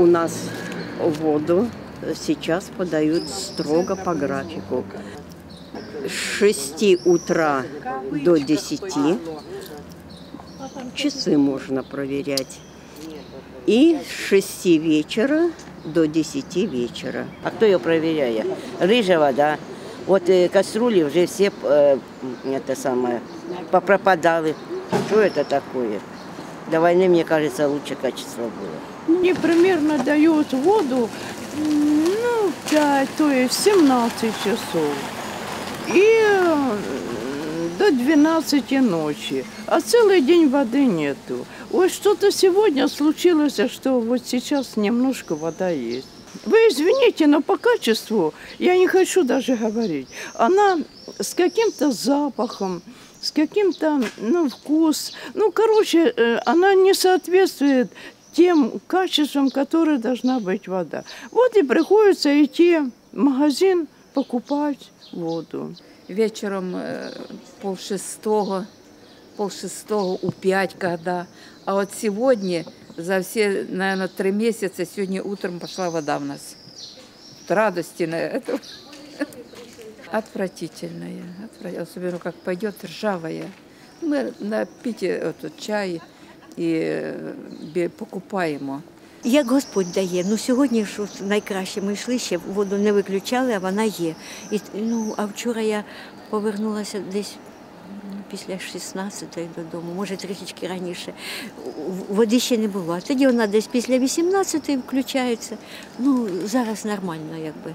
У нас воду сейчас подают строго по графику. С 6 утра до 10 часы можно проверять. И с 6 вечера до 10 вечера. А кто ее проверяет? Рыжая вода. Вот э, кастрюли уже все э, это самое попропадали. Что это такое? До войны, мне кажется, лучше качество было. Мне примерно дают воду, ну, 5, то есть 17 часов. И э, до 12 ночи. А целый день воды нету. Ой, что-то сегодня случилось, что вот сейчас немножко вода есть. Вы извините, но по качеству я не хочу даже говорить. Она с каким-то запахом, с каким-то, ну, вкус. Ну, короче, э, она не соответствует тем качествам, которые должна быть вода. Вот и приходится идти в магазин покупать воду. вечером э, полшестого, полшестого у пять когда. А вот сегодня, за все, наверное, три месяца, сегодня утром пошла вода у нас. От радости на это. Отвратительная, отвра- особенно как пойдет ржавая. Мы на пите этот чай і покупаємо. Як Господь дає. Ну сьогодні ж найкраще ми йшли ще воду не виключали, а вона є. І ну а вчора я повернулася десь. ну, Після 16-ї додому, може трішечки раніше. Води ще не було. А тоді вона десь після 18-ї включається. Ну, зараз нормально, якби.